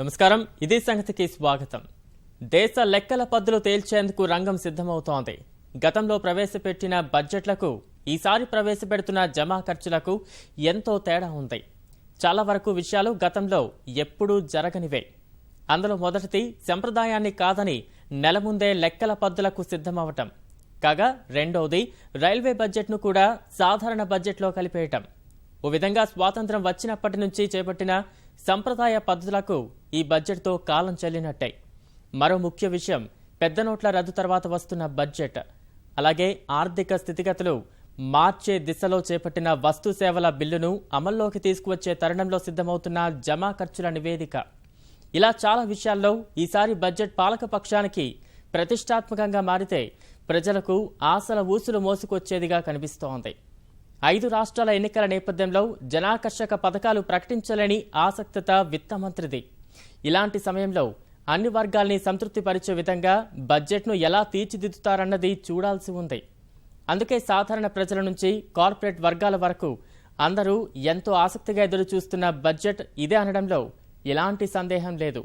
నమస్కారం. ఇదే సంగతికి స్వాగతం. దేశ లెక్కల పద్దులు తేల్చేందుకు రంగం సిద్ధమవుతోంది. గతంలో ప్రవేశపెట్టిన బడ్జెట్లకు ఈసారి ప్రవేశపెడుతున్న జమా ఖర్చులకు ఎంతో తేడా ఉంది. చాలా వరకు విషయాలు గతంలో ఎప్పుడూ జరగనివే. అందులో మొదటిది సంప్రదాయాన్ని కాదని నెల ముందే లెక్కల పద్దులకు సిద్ధమవటం. కాగా రెండవది రైల్వే బడ్జెట్ను కూడా సాధారణ బడ్జెట్లో కలిపేయటం. ఓ విధంగా స్వాతంత్రం వచ్చినప్పటి నుంచి చేపట్టిన సంప్రదాయ పద్ధతులకు ఈ బడ్జెట్తో కాలం చెల్లినట్టే. మరో ముఖ్య విషయం పెద్ద నోట్ల రద్దు తర్వాత వస్తున్న బడ్జెట్. అలాగే ఆర్థిక స్థితిగతులు మార్చే దిశలో చేపట్టిన వస్తు సేవల బిల్లును అమల్లోకి తీసుకువచ్చే తరుణంలో సిద్ధమవుతున్న జమా ఖర్చుల నివేదిక. ఇలా చాలా విషయాల్లో ఈసారి బడ్జెట్ పాలక పక్షానికి ప్రతిష్టాత్మకంగా మారితే ప్రజలకు ఆశల ఊసులు మోసుకొచ్చేదిగా కనిపిస్తోంది. ఐదు రాష్ట్రాల ఎన్నికల నేపథ్యంలో జనాకర్షక పథకాలు ప్రకటించాలని ఆసక్తత విత్త మంత్రిది. ఇలాంటి సమయంలో అన్ని వర్గాల్ని సంతృప్తిపరిచే విధంగా బడ్జెట్ను ఎలా తీర్చిదిద్దుతారన్నది చూడాల్సి ఉంది. అందుకే సాధారణ ప్రజల నుంచి కార్పొరేట్ వర్గాల వరకు అందరూ ఎంతో ఆసక్తిగా ఎదురు చూస్తున్న బడ్జెట్ ఇదే అనడంలో ఎలాంటి సందేహం లేదు.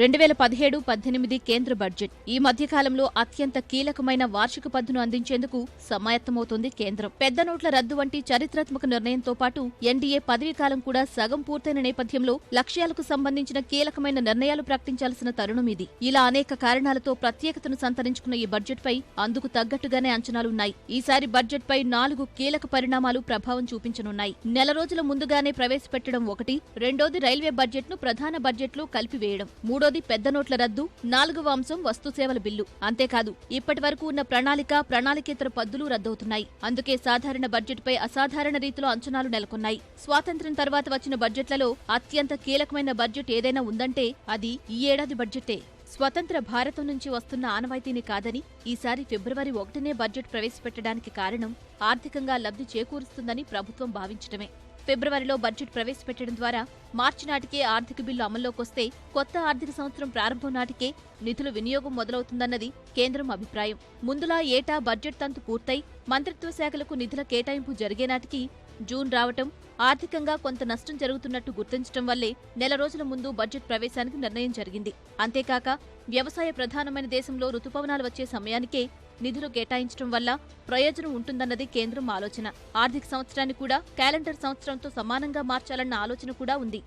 రెండు వేల పదిహేడు పద్దెనిమిది కేంద్ర బడ్జెట్. ఈ మధ్యకాలంలో అత్యంత కీలకమైన వార్షిక పద్దును అందించేందుకు సమాయత్తమవుతోంది కేంద్రం. పెద్ద నోట్ల రద్దు వంటి చరిత్రాత్మక నిర్ణయంతో పాటు ఎన్డీఏ పదవీకాలం కూడా సగం పూర్తయిన నేపథ్యంలో లక్ష్యాలకు సంబంధించిన కీలకమైన నిర్ణయాలు ప్రకటించాల్సిన తరుణం ఇది. ఇలా అనేక కారణాలతో ప్రత్యేకతను సంతరించుకున్న ఈ బడ్జెట్పై అందుకు తగ్గట్టుగానే అంచనాలున్నాయి. ఈసారి బడ్జెట్పై నాలుగు కీలక పరిణామాలు ప్రభావం చూపించనున్నాయి. నెల రోజుల ముందుగానే ప్రవేశపెట్టడం ఒకటి రెండోది రైల్వే బడ్జెట్ను ప్రధాన బడ్జెట్లో కలిపివేయడం మూడో మూడోది పెద్ద నోట్ల రద్దు నాలుగవ అంశం వస్తు సేవల బిల్లు. అంతేకాదు ఇప్పటి వరకు ఉన్న ప్రణాళిక ప్రణాళికేతర పద్దులు రద్దవుతున్నాయి. అందుకే సాధారణ బడ్జెట్ పై అసాధారణ రీతిలో అంచనాలు నెలకొన్నాయి. స్వాతంత్ర్యం తర్వాత వచ్చిన బడ్జెట్లలో అత్యంత కీలకమైన బడ్జెట్ ఏదైనా ఉందంటే అది ఈ ఏడాది బడ్జెటే. స్వతంత్ర భారతం నుంచి వస్తున్న ఆనవాయితీని కాదని ఈసారి ఫిబ్రవరి ఒకటినే బడ్జెట్ ప్రవేశపెట్టడానికి కారణం ఆర్థికంగా లబ్ధి చేకూరుస్తుందని ప్రభుత్వం భావించడమే ఫిబ్రవరిలో బడ్జెట్ ప్రవేశపెట్టడం ద్వారా మార్చి నాటికే ఆర్థిక బిల్లు అమల్లోకొస్తే కొత్త ఆర్థిక సంవత్సరం ప్రారంభం నాటికే నిధుల వినియోగం మొదలవుతుందన్నది కేంద్రం అభిప్రాయం. ముందులా ఏటా బడ్జెట్ తంతు పూర్తయి మంత్రిత్వ శాఖలకు నిధుల కేటాయింపు జరిగే నాటికి జూన్ రావటం ఆర్థికంగా కొంత నష్టం జరుగుతున్నట్టు గుర్తించడం వల్లే నెల రోజుల ముందు బడ్జెట్ ప్రవేశానికి నిర్ణయం జరిగింది. అంతేకాక వ్యవసాయ ప్రధానమైన దేశంలో రుతుపవనాలు వచ్చే సమయానికే నిధులు కేటాయించడం వల్ల ప్రయోజనం ఉంటుందన్నది కేంద్రం ఆలోచన. ఆర్థిక సంవత్సరాన్ని కూడా క్యాలెండర్ సంవత్సరంతో సమానంగా మార్చాలన్న ఆలోచన కూడా ఉంది.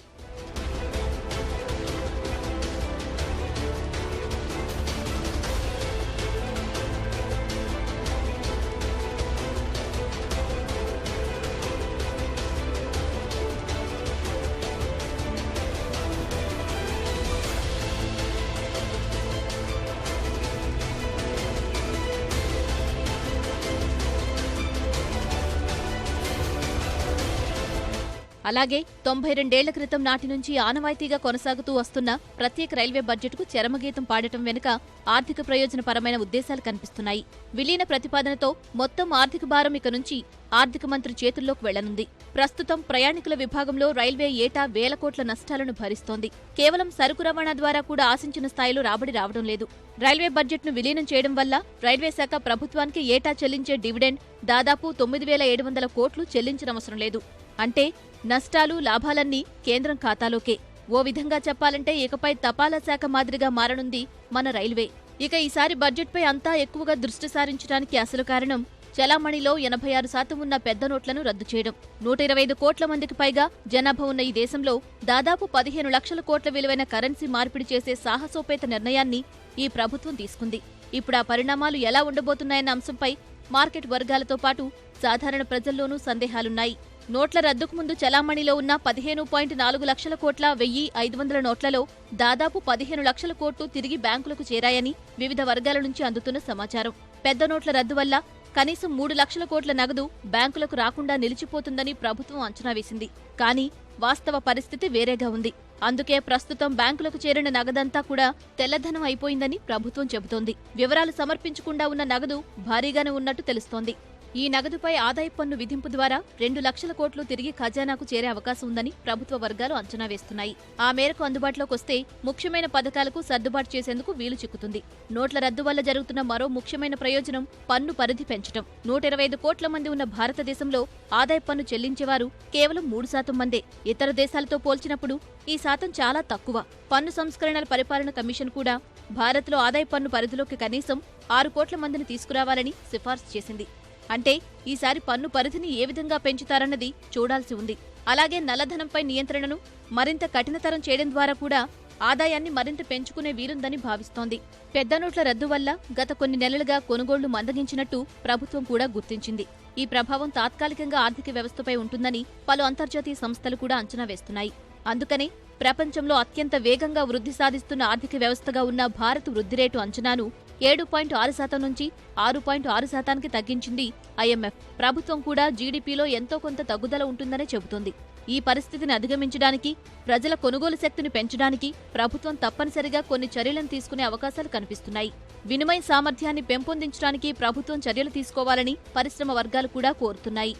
అలాగే తొంభై రెండేళ్ళ క్రితం నాటి నుంచి ఆనవాయితీగా కొనసాగుతూ వస్తున్న ప్రత్యేక రైల్వే బడ్జెట్కు చరమగీతం పాడటం వెనుక ఆర్థిక ప్రయోజనపరమైన ఉద్దేశాలు కనిపిస్తున్నాయి. విలీన ప్రతిపాదనతో మొత్తం ఆర్థిక భారం ఇక నుంచి ఆర్థిక మంత్రి చేతుల్లోకి వెళ్ళనుంది ప్రస్తుతం ప్రయాణికుల విభాగంలో రైల్వే ఏటా వేల కోట్ల నష్టాలను భరిస్తోంది. కేవలం సరుకు రవాణా ద్వారా కూడా ఆశించిన స్థాయిలో రాబడి రావడం లేదు. రైల్వే బడ్జెట్ను విలీనం చేయడం వల్ల రైల్వే శాఖ ప్రభుత్వానికి ఏటా చెల్లించే డివిడెండ్ దాదాపు తొమ్మిది వేల ఏడు వందల కోట్లు చెల్లించనవసరం లేదు. అంటే నష్టాలు లాభాలన్నీ కేంద్రం ఖాతాలోకే. ఓ విధంగా చెప్పాలంటే ఇకపై తపాలా శాఖ మాదిరిగా మారనుంది మన రైల్వే. ఇక ఈసారి బడ్జెట్పై అంతా ఎక్కువగా దృష్టి సారించడానికి అసలు కారణం చలామణిలో ఎనభై ఆరు శాతం ఉన్న పెద్ద నోట్లను రద్దు చేయడం. నూట ఇరవై ఐదు కోట్ల మందికి పైగా జనాభా ఉన్న ఈ దేశంలో దాదాపు పదిహేను లక్షల కోట్ల విలువైన కరెన్సీ మార్పిడి చేసే సాహసోపేత నిర్ణయాన్ని ఈ ప్రభుత్వం తీసుకుంది. ఇప్పుడు ఆ పరిణామాలు ఎలా ఉండబోతున్నాయన్న అంశంపై మార్కెట్ వర్గాలతో పాటు సాధారణ ప్రజల్లోనూ సందేహాలున్నాయి. నోట్ల రద్దుకు ముందు చలామణిలో ఉన్న పదిహేను పాయింట్ నాలుగు లక్షల కోట్ల వెయ్యి ఐదు వందల నోట్లలో దాదాపు పదిహేను లక్షల కోట్లు తిరిగి బ్యాంకులకు చేరాయని వివిధ వర్గాల నుంచి అందుతున్న సమాచారం. పెద్ద నోట్ల రద్దు వల్ల కనీసం మూడు లక్షల కోట్ల నగదు బ్యాంకులకు రాకుండా నిలిచిపోతుందని ప్రభుత్వం అంచనా వేసింది. కానీ వాస్తవ పరిస్థితి వేరేగా ఉంది. అందుకే ప్రస్తుతం బ్యాంకులకు చేరిన నగదంతా కూడా తెల్లధనం అయిపోయిందని ప్రభుత్వం చెబుతోంది. వివరాలు సమర్పించకుండా ఉన్న నగదు భారీగానే ఉన్నట్టు తెలుస్తోంది. ఈ నగదుపై ఆదాయపు పన్ను విధింపు ద్వారా రెండు లక్షల కోట్లు తిరిగి ఖజానాకు చేరే అవకాశం ఉందని ప్రభుత్వ వర్గాలు అంచనా వేస్తున్నాయి. ఆ మేరకు అందుబాటులోకి వస్తే ముఖ్యమైన పథకాలకు సర్దుబాటు చేసేందుకు వీలు చిక్కుతుంది. నోట్ల రద్దు వల్ల జరుగుతున్న మరో ముఖ్యమైన ప్రయోజనం పన్ను పరిధి పెంచడం నూట ఇరవై ఐదు కోట్ల మంది ఉన్న భారతదేశంలో ఆదాయ పన్ను చెల్లించేవారు కేవలం మూడు శాతం మందే. ఇతర దేశాలతో పోల్చినప్పుడు ఈ శాతం చాలా తక్కువ. పన్ను సంస్కరణల పరిపాలన కమిషన్ కూడా భారత్లో ఆదాయ పన్ను పరిధిలోకి కనీసం ఆరు కోట్ల మందిని తీసుకురావాలని సిఫార్సు చేసింది. అంటే ఈసారి పన్ను పరిధిని ఏ విధంగా పెంచుతారన్నది చూడాల్సి ఉంది. అలాగే నల్లధనంపై నియంత్రణను మరింత కఠినతరం చేయడం ద్వారా కూడా ఆదాయాన్ని మరింత పెంచుకునే వీలుందని భావిస్తోంది. పెద్ద నోట్ల రద్దు వల్ల గత కొన్ని నెలలుగా కొనుగోళ్ళు మందగించినట్టు ప్రభుత్వం కూడా గుర్తించింది. ఈ ప్రభావం తాత్కాలికంగా ఆర్థిక వ్యవస్థపై ఉంటుందని పలు అంతర్జాతీయ సంస్థలు కూడా అంచనా వేస్తున్నాయి. అందుకనే ప్రపంచంలో అత్యంత వేగంగా వృద్ధి సాధిస్తున్న ఆర్థిక వ్యవస్థగా ఉన్న భారత్ వృద్ధి రేటు అంచనాను ఏడు పాయింట్ ఆరు శాతం నుంచి ఆరు పాయింట్ ఆరు శాతానికి తగ్గించింది ఐఎంఎఫ్. ప్రభుత్వం కూడా జీడీపీలో ఎంతో కొంత తగ్గుదల ఉంటుందనే చెబుతోంది. ఈ పరిస్థితిని అధిగమించడానికి ప్రజల కొనుగోలు శక్తిని పెంచడానికి ప్రభుత్వం తప్పనిసరిగా కొన్ని చర్యలను తీసుకునే అవకాశాలు కనిపిస్తున్నాయి. వినిమయ సామర్థ్యాన్ని పెంపొందించడానికి ప్రభుత్వం చర్యలు తీసుకోవాలని పరిశ్రమ వర్గాలు కూడా కోరుతున్నాయి.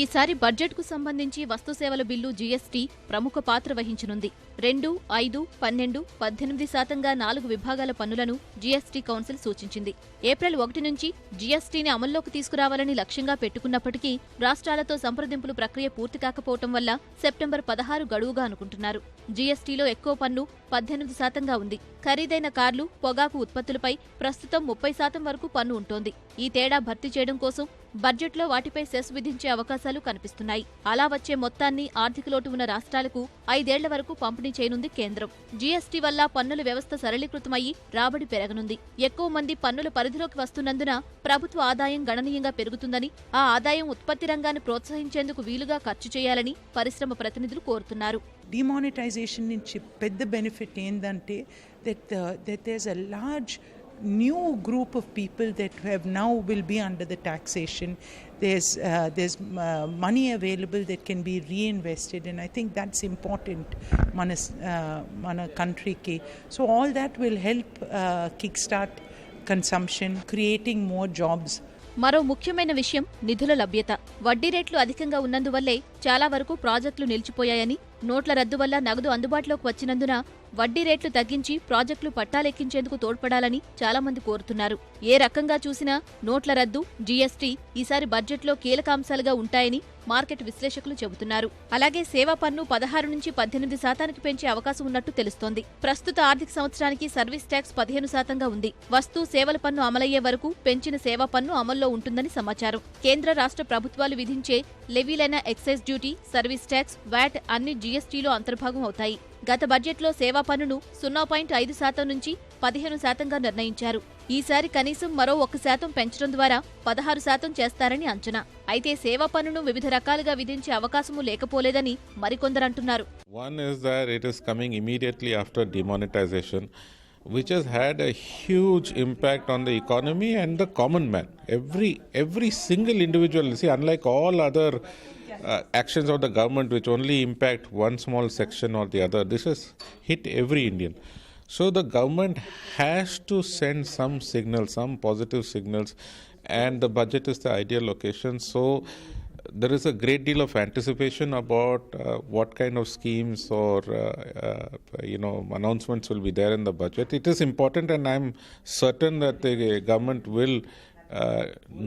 ఈసారి బడ్జెట్కు సంబంధించి వస్తుసేవల బిల్లు జీఎస్టీ ప్రముఖ పాత్ర వహించనుంది. రెండు ఐదు పన్నెండు పద్దెనిమిది శాతంగా నాలుగు విభాగాల పన్నులను జీఎస్టీ కౌన్సిల్ సూచించింది. ఏప్రిల్ ఒకటి నుంచి జీఎస్టీని అమల్లోకి తీసుకురావాలని లక్ష్యంగా పెట్టుకున్నప్పటికీ రాష్ట్రాలతో సంప్రదింపులు ప్రక్రియ పూర్తి కాకపోవటం వల్ల సెప్టెంబర్ పదహారు గడువుగా అనుకుంటున్నారు. జీఎస్టీలో ఎక్కువ పన్ను పద్దెనిమిది శాతంగా ఉంది. ఖరీదైన కార్లు పొగాకు ఉత్పత్తులపై ప్రస్తుతం ముప్పై శాతం వరకు పన్ను ఉంటోంది. ఈ తేడా భర్తీ చేయడం కోసం బడ్జెట్లో వాటిపై సెస్ విధించే అవకాశాలు కనిపిస్తున్నాయి. అలా వచ్చే మొత్తాన్ని ఆర్థిక లోటు ఉన్న రాష్ట్రాలకు ఐదేళ్ళ వరకు పంపిణీ చేయనుంది కేంద్రం. జీఎస్టీ వల్ల పన్నుల వ్యవస్థ సరళీకృతమయ్యి రాబడి పెరగనుంది. ఎక్కువ మంది పన్నుల పరిధిలోకి వస్తున్నందున ప్రభుత్వ ఆదాయం గణనీయంగా పెరుగుతుందని ఆ ఆదాయం ఉత్పత్తి రంగాన్ని ప్రోత్సహించేందుకు వీలుగా ఖర్చు చేయాలని పరిశ్రమ ప్రతినిధులు కోరుతున్నారు. డిమానిటైజేషన్ నుంచి పెద్ద బెనిఫిట్ ఏంటంటే that that does a large new group of people that have now will be under the taxation there's uh, there's uh, money available that can be reinvested and i think that's important mana uh, mana country ki so all that will help uh, kickstart consumption creating more jobs మరో ముఖ్యమైన విషయం నిధుల లభ్యత వడ్డీ రేట్లు అధికంగా ఉన్నందువల్లే చాలా వరకు ప్రాజెక్టులు నిలిచిపోయాయని నోట్ల రద్దు వల్ల నగదు అందుబాటులోకి వచ్చినందున వడ్డీ రేట్లు తగ్గించి ప్రాజెక్టులు పట్టాలెక్కించేందుకు తోడ్పడాలని చాలామంది కోరుతున్నారు. ఏ రకంగా చూసినా నోట్ల రద్దు జీఎస్టీ ఈసారి బడ్జెట్లో కీలక అంశాలుగా ఉంటాయని మార్కెట్ విశ్లేషకులు చెబుతున్నారు. అలాగే సేవా పన్ను పదహారు నుంచి పద్దెనిమిది శాతానికి పెంచే అవకాశం ఉన్నట్టు తెలుస్తోంది. ప్రస్తుత ఆర్థిక సంవత్సరానికి సర్వీస్ ట్యాక్స్ పదిహేను శాతంగా ఉంది. వస్తు సేవల పన్ను అమలయ్యే వరకు పెంచిన సేవా పన్ను అమల్లో ఉంటుందని సమాచారం. కేంద్ర రాష్ట్ర ప్రభుత్వాలు విధించే లెవీలైన excise duty service tax VAT అన్ని జీఎస్టీలో అంతర్భాగం అవుతాయి. గత బడ్జెట్లో సేవా పన్నును సున్నా పాయింట్ ఐదు శాతం నుంచి పదిహేను శాతంగా నిర్ణయించారు. ఈసారి కనీసం మరో ఒక శాతం పెంచడం ద్వారా పదహారు శాతం చేస్తారని అంచనా. అయితే సేవా పన్నును వివిధ రకాలుగా విధించే అవకాశము లేకపోలేదని మరికొందరు అంటున్నారు. Which has had a huge impact on the economy and the common man. Every every single individual see unlike all other uh, uh, actions of the government, which only impact one small section or the other, this has hit every Indian. So the government has to send some signals, some positive signals, and the budget is the ideal location. So there is a great deal of anticipation about uh, what kind of schemes or uh, uh, you know announcements will be there in the budget. It is important, and I'm certain that the government will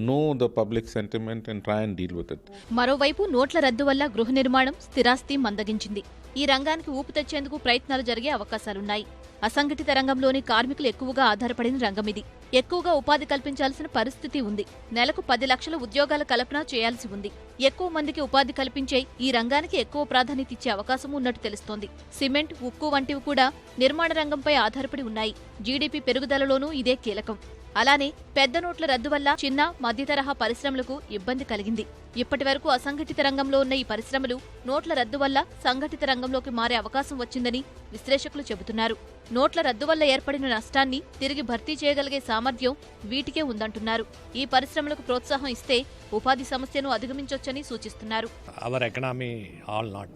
know the public sentiment and try and deal with it మరోవైపు నోట్ల రద్దు వల్ల గృహ నిర్మాణం స్థిరాస్తి మందగించింది. ఈ రంగానికి ఊపు తెచ్చేందుకు ప్రయత్నాలు జరిగే అవకాశాలున్నాయి. అసంఘటిత రంగంలోని కార్మికులు ఎక్కువగా ఆధారపడిన రంగం ఇది. ఎక్కువగా ఉపాధి కల్పించాల్సిన పరిస్థితి ఉంది. నెలకు పది లక్షల ఉద్యోగాల కల్పన చేయాల్సి ఉంది. ఎక్కువ మందికి ఉపాధి కల్పించే ఈ రంగానికి ఎక్కువ ప్రాధాన్యత ఇచ్చే అవకాశం ఉన్నట్టు తెలుస్తోంది. సిమెంట్ ఉక్కు వంటివి కూడా నిర్మాణ రంగంపై ఆధారపడి ఉన్నాయి. జీడీపీ పెరుగుదలలోనూ ఇదే కీలకం. అలానే పెద్ద నోట్ల రద్దు వల్ల చిన్న మధ్య తరహా పరిశ్రమలకు ఇబ్బంది కలిగింది. ఇప్పటి వరకు అసంఘటిత రంగంలో ఉన్న ఈ పరిశ్రమలు నోట్ల రద్దు వల్ల సంఘటిత రంగంలోకి మారే అవకాశం వచ్చిందని విశ్లేషకులు చెబుతున్నారు. నోట్ల రద్దు వల్ల ఏర్పడిన నష్టాన్ని తిరిగి భర్తీ చేయగలిగే సామర్థ్యం వీటికే ఉందంటున్నారు. ఈ పరిశ్రమలకు ప్రోత్సాహం ఇస్తే ఉపాధి సమస్యను అధిగమించొచ్చని సూచిస్తున్నారు. Our economy all not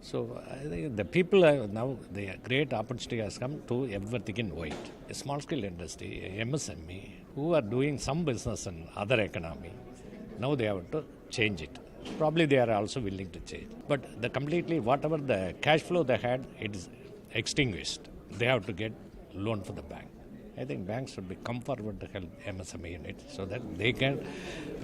so i think the people now the great opportunity has come to everything in white. A small scale industry msme who are doing some business in other economy now they have to change it. Probably they are also willing to change. But the completely whatever the cash flow they had it is extinguished. They have to get loan from the bank. I think banks should be come forward to help MSME in it so that they can,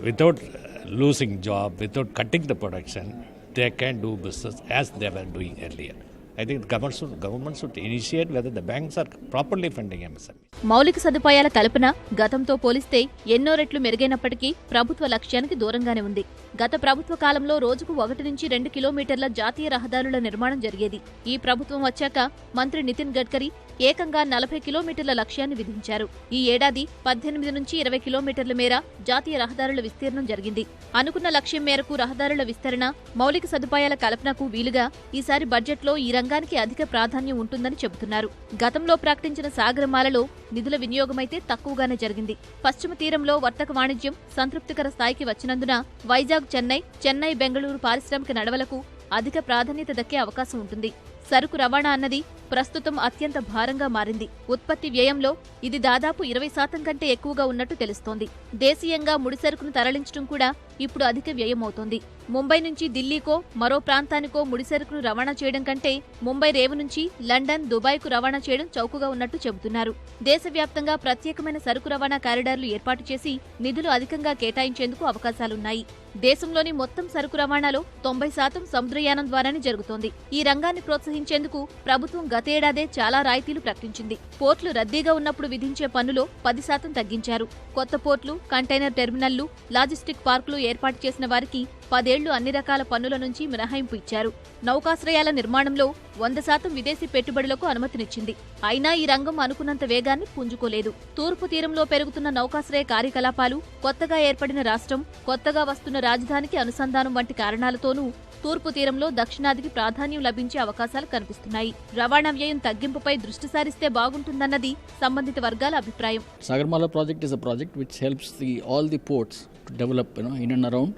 without uh, losing job, without cutting the production, they can do business as they were doing earlier. I think the government should, government should initiate whether the banks are properly funding MSME. మౌలిక సదుపాయాల కల్పన గతంతో పోలిస్తే ఎన్నో రెట్లు మెరుగైనప్పటికీ ప్రభుత్వ లక్ష్యానికి దూరంగానే ఉంది గత ప్రభుత్వ కాలంలో రోజుకు ఒకటి నుంచి రెండు కిలోమీటర్ల జాతీయ రహదారుల నిర్మాణం జరిగేది ఈ ప్రభుత్వం వచ్చాక మంత్రి నితిన్ గడ్కరీ ఏకంగా నలభై కిలోమీటర్ల లక్ష్యాన్ని విధించారు. ఈ ఏడాది పద్దెనిమిది నుంచి ఇరవై కిలోమీటర్ల మేర జాతీయ రహదారుల విస్తీర్ణం జరిగింది. అనుకున్న లక్ష్యం మేరకు రహదారుల విస్తరణ మౌలిక సదుపాయాల కల్పనకు వీలుగా ఈసారి బడ్జెట్లో ఈ రంగానికి అధిక ప్రాధాన్యం ఉంటుందని చెబుతున్నారు. గతంలో ప్రకటించిన సాగరమాలలో నిధుల వినియోగమైతే తక్కువగానే జరిగింది. పశ్చిమ తీరంలో వర్తక వాణిజ్యం సంతృప్తికర స్థాయికి వచ్చినందున వైజాగ్ చెన్నై చెన్నై బెంగళూరు పారిశ్రామిక నడవలకు అధిక ప్రాధాన్యత దక్కే అవకాశం ఉంటుంది. సరుకు రవాణా అన్నది ప్రస్తుతం అత్యంత భారంగా మారింది. ఉత్పత్తి వ్యయంలో ఇది దాదాపు ఇరవై శాతం కంటే ఎక్కువగా ఉన్నట్టు తెలుస్తోంది. దేశీయంగా ముడి సరుకును తరలించడం కూడా ఇప్పుడు అధిక వ్యయమవుతోంది. ముంబై నుంచి ఢిల్లీకో మరో ప్రాంతానికో ముడిసరుకును రవాణా చేయడం కంటే ముంబై రేవు నుంచి లండన్ దుబాయ్కు రవాణా చేయడం చౌకగా ఉన్నట్టు చెబుతున్నారు. దేశవ్యాప్తంగా ప్రత్యేకమైన సరుకు రవాణా కారిడార్లు ఏర్పాటు చేసి నిధులు అధికంగా కేటాయించేందుకు అవకాశాలున్నాయి. దేశంలోని మొత్తం సరుకు రవాణాలో తొంభై శాతం సముద్రయానం ద్వారానే జరుగుతోంది. ఈ రంగాన్ని నిర్వహించేందుకు ప్రభుత్వం గతేడాదే చాలా రాయితీలు ప్రకటించింది. పోర్టులు రద్దీగా ఉన్నప్పుడు విధించే పన్నులో పది శాతం తగ్గించారు. కొత్త పోర్టులు కంటైనర్ టెర్మినల్లు లాజిస్టిక్ పార్కులు ఏర్పాటు చేసిన వారికి పదేళ్ళు అన్ని రకాల పన్నుల నుంచి మినహాయింపు ఇచ్చారు. నౌకాశ్రయాల నిర్మాణంలో వంద శాతం విదేశీ పెట్టుబడులకు అనుమతినిచ్చింది. అయినా ఈ రంగం అనుకున్నంత వేగాన్ని పుంజుకోలేదు. తూర్పు తీరంలో పెరుగుతున్న నౌకాశ్రయ కార్యకలాపాలు కొత్తగా ఏర్పడిన రాష్ట్రం కొత్తగా వస్తున్న రాజధానికి అనుసంధానం వంటి కారణాలతోనూ తూర్పు తీరంలో దక్షిణాదికి ప్రాధాన్యం లభించే అవకాశాలు కనిపిస్తున్నాయి రవాణా వ్యయం తగ్గింపుపై దృష్టి సారిస్తే బాగుంటుందన్నది సంబంధిత వర్గాల అభిప్రాయం Sagarmala project is a project which helps the all the ports to develop, you know, in and around,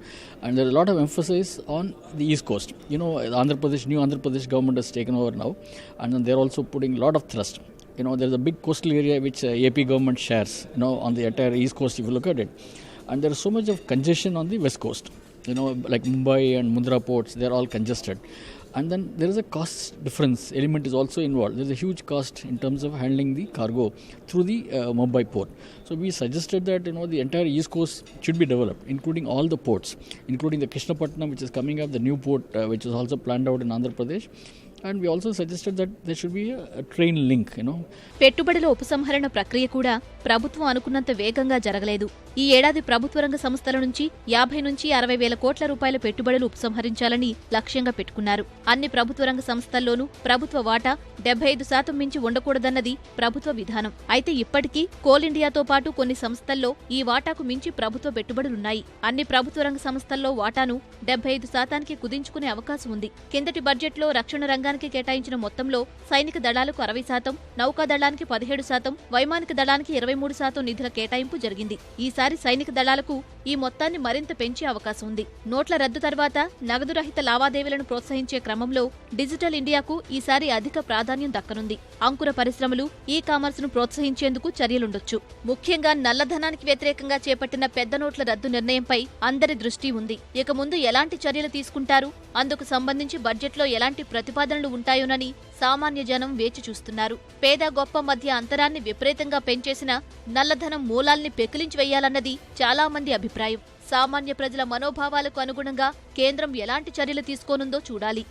and there's a lot of emphasis on the east coast. You know, the Andhra Pradesh, new Andhra Pradesh government has taken over now, and then they're also putting a lot of thrust. You know, there's a big coastal area which uh, AP government shares. You know, on the entire east coast, if you look at it, and there is so much of congestion on the west coast. You know, like Mumbai and Mundra ports, they're all congested. And then there is a cost difference element is also involved. There's a huge cost in terms of handling the cargo through the uh, Mumbai port. So we suggested that you know the entire east coast should be developed, including all the ports, including the Krishnapatnam, which is coming up, the new port, uh, which is also planned out in Andhra Pradesh. And we also suggested that there should be train link train link, పెట్టుబడుల ఉపసంహరణ ప్రక్రియ కూడా ప్రభుత్వం అనుకున్నంత వేగంగా జరగలేదు ఈ ఏడాది ప్రభుత్వ రంగ సంస్థల నుంచి యాభై నుంచి అరవై వేల కోట్ల రూపాయల పెట్టుబడులు ఉపసంహరించాలని లక్ష్యంగా పెట్టుకున్నారు. అన్ని ప్రభుత్వ రంగ సంస్థల్లోనూ ప్రభుత్వ వాటా డెబ్బై ఐదు శాతం మించి ఉండకూడదన్నది ప్రభుత్వ విధానం. అయితే ఇప్పటికీ కోల్ ఇండియాతో పాటు కొన్ని సంస్థల్లో ఈ వాటాకు మించి ప్రభుత్వ పెట్టుబడులున్నాయి. అన్ని ప్రభుత్వ రంగ సంస్థల్లో వాటాను డెబ్బై ఐదు శాతానికి కుదించుకునే అవకాశం ఉంది. కిందటి బడ్జెట్లో రక్షణ రంగానికి కేటాయించిన మొత్తంలో సైనిక దళాలకు అరవై శాతం నౌకా దళానికి పదిహేడు శాతం వైమానిక దళానికి ఇరవై మూడు శాతం నిధుల కేటాయింపు జరిగింది. ఈసారి సైనిక దళాలకు ఈ మొత్తాన్ని మరింత పెంచే అవకాశం ఉంది. నోట్ల రద్దు తర్వాత నగదు రహిత లావాదేవీలను ప్రోత్సహించే క్రమంలో డిజిటల్ ఇండియాకు ఈసారి అధిక ప్రాధాన్యం దక్కనుంది. అంకుర పరిశ్రమలు ఈ కామర్స్ను ప్రోత్సహించేందుకు చర్యలుండొచ్చు. ముఖ్యంగా నల్లధనానికి వ్యతిరేకంగా చేపట్టిన పెద్ద నోట్ల రద్దు నిర్ణయంపై అందరి దృష్టి ఉంది. ఇక ముందు ఎలాంటి చర్యలు తీసుకుంటారు? అందుకు సంబంధించి బడ్జెట్లో ఎలాంటి ప్రతిపాదనలు ఉంటాయోనని సామాన్య జనం వేచి చూస్తున్నారు. పేద గొప్ప మధ్య అంతరాన్ని విపరీతంగా పెంచేసిన నల్లధనం మూలాల్ని పెకిలించి వేయాలన్నది చాలా మంది అభిప్రాయం. సామాన్య ప్రజల మనోభావాలకు అనుగుణంగా కేంద్రం ఎలాంటి చర్యలు తీసుకోనుందో చూడాలి.